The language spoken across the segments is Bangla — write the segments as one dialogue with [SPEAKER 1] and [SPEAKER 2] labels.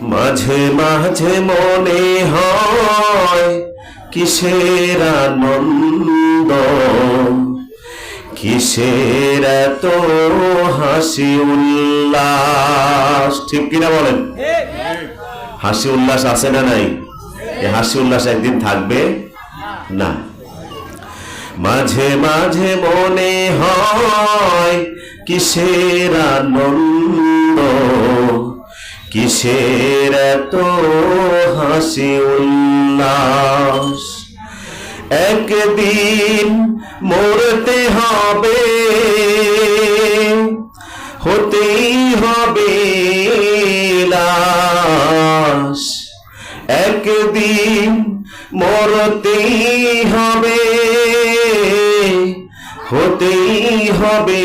[SPEAKER 1] মাঝে মাঝে মনে হয় কিসের আনন্দ? কিসের এত হাসি উল্লাস? ঠিক কিনা বলেন? হাসি উল্লাস আছে না নাই? এই হাসি উল্লাস একদিন থাকবে? না। মাঝে মাঝে মনে হয় কিসের আনন্দ? কিসের এত হাসি উল্লাস? একদিন মরতে হবে, হতেই হবে লাশ। একদিন মরতেই হবে, হতেই হবে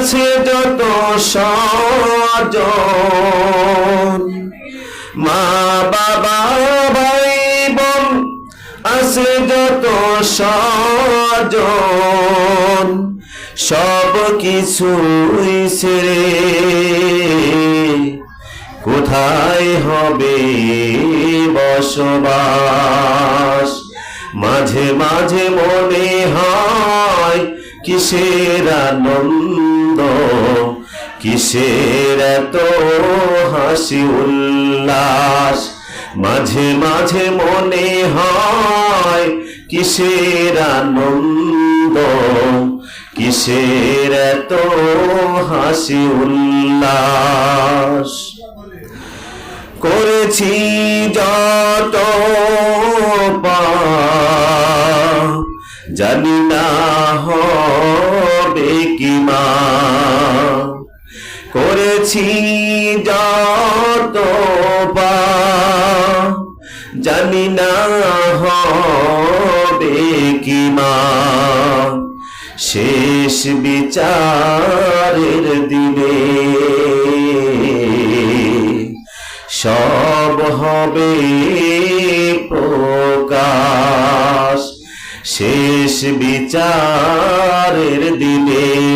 [SPEAKER 1] আছে যত সজন মা, বাবা, ভাই, বোন আছে যত সজন সব কিছুই ছেড়ে কোথায় হবে বসবাস? মাঝে মাঝে মনে হয় কিসের আনন্দ? কিসের এত হাসি উল্লাস? মাঝে মাঝে মনে হয় কিসের আনন্দ? কিসের এত হাসি উল্লাস? করেছি যত জানি না হবে কি মা? করেছি যত জানি না হবে কি মা। শেষ বিচারের দিনে সব হবে প্রকাশ। শেষ বিচারের দিনে।